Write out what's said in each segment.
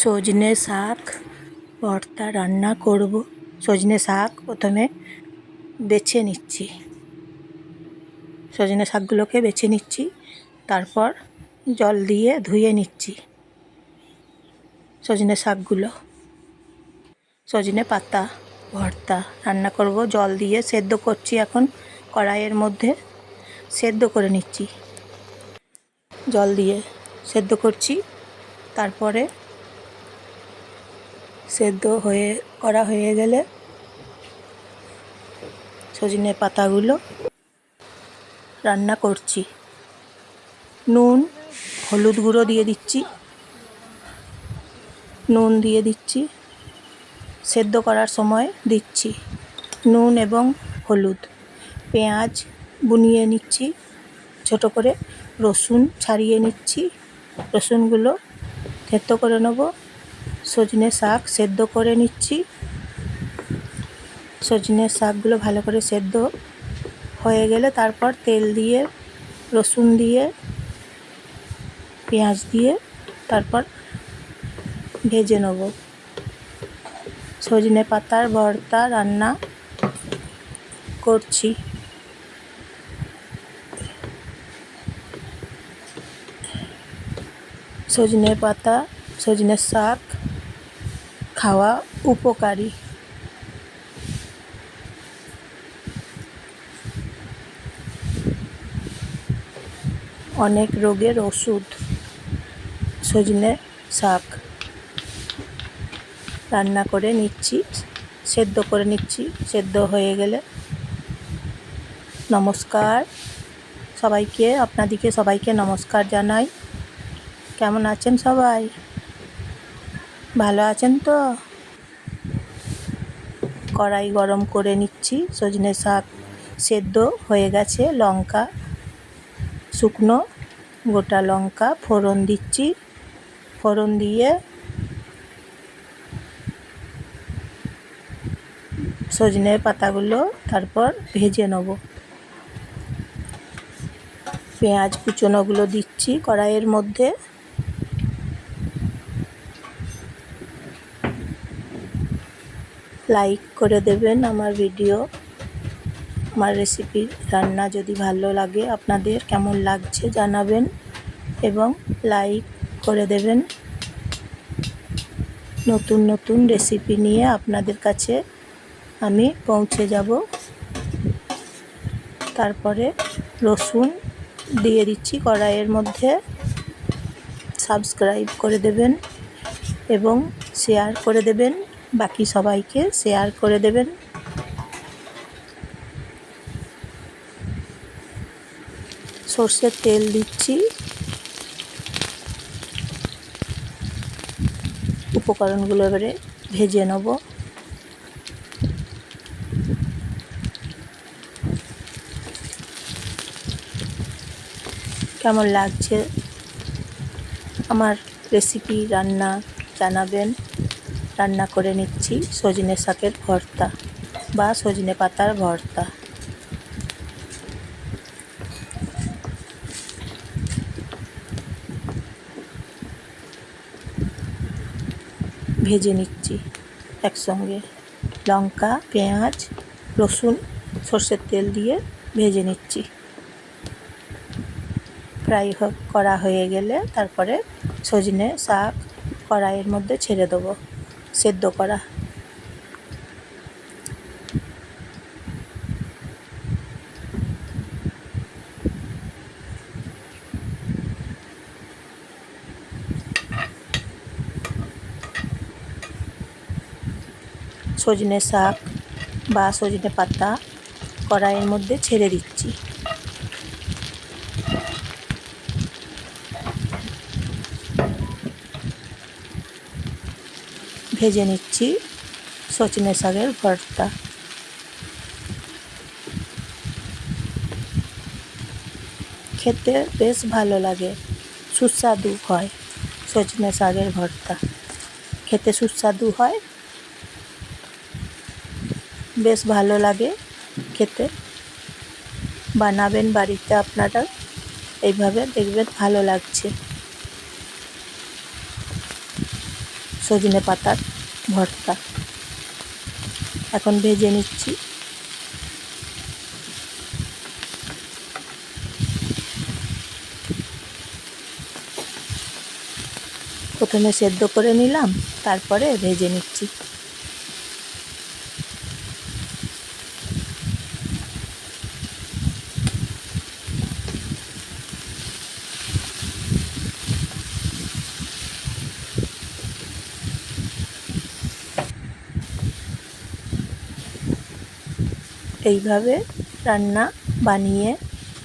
সজনে শাক, ভর্তা রান্না করব। সজনে শাক প্রথমে বেছে নিচ্ছি। সজনে শাকগুলোকে বেছে নিচ্ছি, তারপর জল দিয়ে ধুয়ে নিচ্ছি সজনে শাকগুলো। সজনে পাতা, ভর্তা রান্না করব। জল দিয়ে সেদ্ধ করছি এখন কড়াইয়ের মধ্যে, সেদ্ধ করে নিচ্ছি। জল দিয়ে সেদ্ধ করছি, তারপরে সেদ্ধ হয়ে, করা হয়ে গেলে সজনে পাতাগুলো রান্না করছি। নুন, হলুদ গুঁড়ো দিয়ে দিচ্ছি। নুন দিয়ে দিচ্ছি। সেদ্ধ করার সময় দিচ্ছি নুন এবং হলুদ। পেঁয়াজ বুনিয়ে নিচ্ছি, ছোট করে রসুন ছাড়িয়ে নিচ্ছি। রসুনগুলো থেতো করে নেব। সজনে শাক সেদ্ধ করে নিচ্ছি। সজনে শাকগুলো ভালো করে সেদ্ধ হয়ে গেলে তারপর তেল দিয়ে, রসুন দিয়ে, পেঁয়াজ দিয়ে তারপর ভেজে নেব। সজনে পাতার ভর্তা রান্না করছি। সজনে পাতা, সজনে শাক খাওয়া উপকারী। অনেক রোগের ওষুধ, সজনে শাক। রান্না করে নিচ্ছি, সেদ্ধ করে নিচ্ছি, সেদ্ধ হয়ে গেলে। নমস্কার। সবাইকে, আপনাদিকে সবাইকে নমস্কার জানাই। কেমন আছেন সবাই? ভালো আছেন তো? কড়াই গরম করে নিচ্ছি, সজনে শাক সেদ্ধ হয়ে গেছে, লঙ্কা, শুকনো, গোটা লঙ্কা, ফোড়ন দিচ্ছি। ফোড়ন দিয়ে সজনে পাতাগুলো তারপর ভেজে নেব। পেঁয়াজ কুচনোগুলো দিচ্ছি কড়াইয়ের মধ্যে। লাইক করে দেবেন আমার ভিডিও আমার রেসিপি রান্না যদি ভালো লাগে আপনাদের কেমন লাগছে জানাবেন এবং লাইক করে দেবেন। নতুন নতুন রেসিপি নিয়ে আপনাদের কাছে আমি পৌঁছে যাব। তারপরে রসুন দিয়ে দিচ্ছি কড়াইয়ের মধ্যে। সাবস্ক্রাইব করে দেবেন এবং শেয়ার করে দেবেন। বাকি সবাইকে শেয়ার করে দেবেন। সর্ষের তেল দিচ্ছি। উপকরণগুলো এবারে ভেজে নেব। কেমন লাগছে? আমার রেসিপি রান্না জানাবেন। রান্না করে নিচ্ছি সজনে শাকের ভর্তা বা সজনে পাতার ভর্তা। ভেজে নিচ্ছি একসঙ্গে লঙ্কা, পেঁয়াজ, রসুন, সর্ষের তেল দিয়ে ভেজে নিচ্ছি। ফ্রাই করা হয়ে গেলে তারপরে সজনে শাক কড়াইয়ের মধ্যে ছেড়ে দেবো। সেদ্ধ করা। সজনে শাক বা সজনে পাতা কড়াইয়ের মধ্যে ছেড়ে দিচ্ছি। ভেজে নিচ্ছি সজনে শাকের ভর্তা। খেতে বেশ ভালো লাগে, সুস্বাদু হয় সজনে শাকের ভর্তা। খেতে সুস্বাদু হয়, বেশ ভালো লাগে খেতে। বানাবেন বাড়িতে আপনারা, এইভাবে দেখবেন ভালো লাগছে। সজনে পাতার ভর্তা। এখন ভেজে নিচ্ছি। প্রথমে সেদ্ধ করে নিলাম তারপরে ভেজে নিচ্ছি। এইভাবে রান্না বানিয়ে,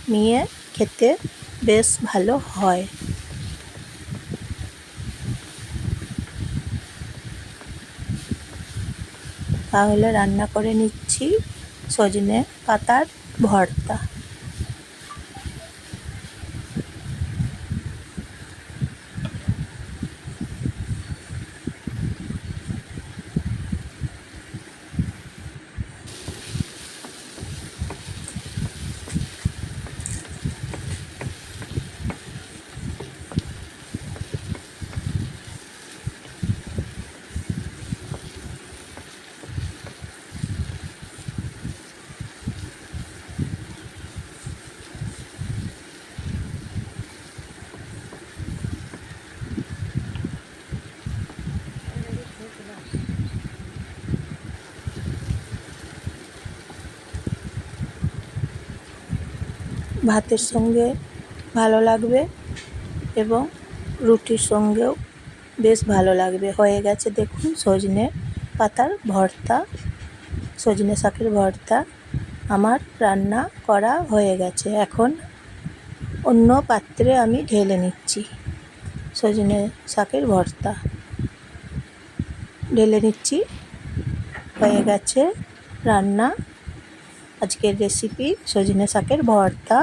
নিয়ে খেতে বেশ ভালো হয়। তাহলে রান্না করে নিচ্ছি সজনে পাতার ভর্তা। ভাতের সঙ্গে ভালো লাগবে এবং রুটির সঙ্গেও বেশ ভালো লাগবে। হয়ে গেছে দেখুন সজনে পাতার ভর্তা, সজনে শাকের ভর্তা। আমার রান্না করা হয়ে গেছে। এখন অন্য পাত্রে আমি ঢেলে নিচ্ছি সজনে শাকের ভর্তা। ঢেলে নিচ্ছি। হয়ে গেছে রান্না। আজকের রেসিপি সজনে শাকের ভর্তা